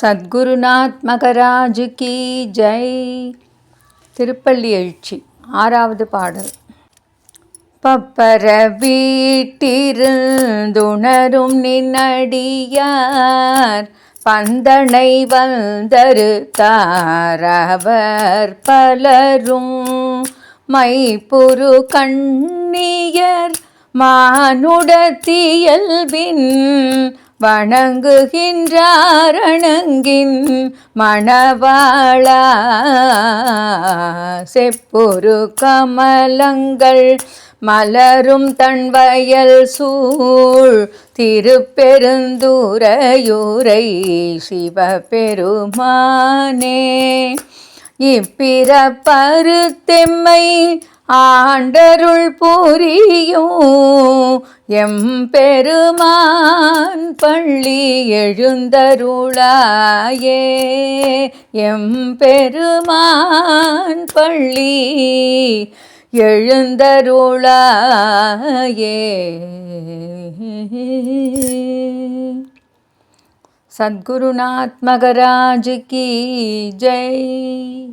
சத்குருநாத்மகராஜு கி ஜெய். திருப்பள்ளி எழுச்சி ஆறாவது பாடல். பப்பர வீட்டிருந்துணரும் நின்னடியார் பந்தனை வந்தரு தாரவர் பலரும். மைப்புரு கண்ணியர் மானுடத்தியல்பின் வணங்குகின்றாரணங்கின் மணவாளா. செப்புரு கமலங்கள் மலரும் தன்வயல் சூழ் திருப்பெருந்தூரையூரை சிவபெருமானே. இப்பிறப்பருத்தெம்மை ஆண்டருள் புரியும். எம்பெருமான் பள்ளி எழுந்தருளாயே. எம்பெருமான் பள்ளி எழுந்தருளாயே. சத்குருநாத் மகராஜ் கி ஜெய்.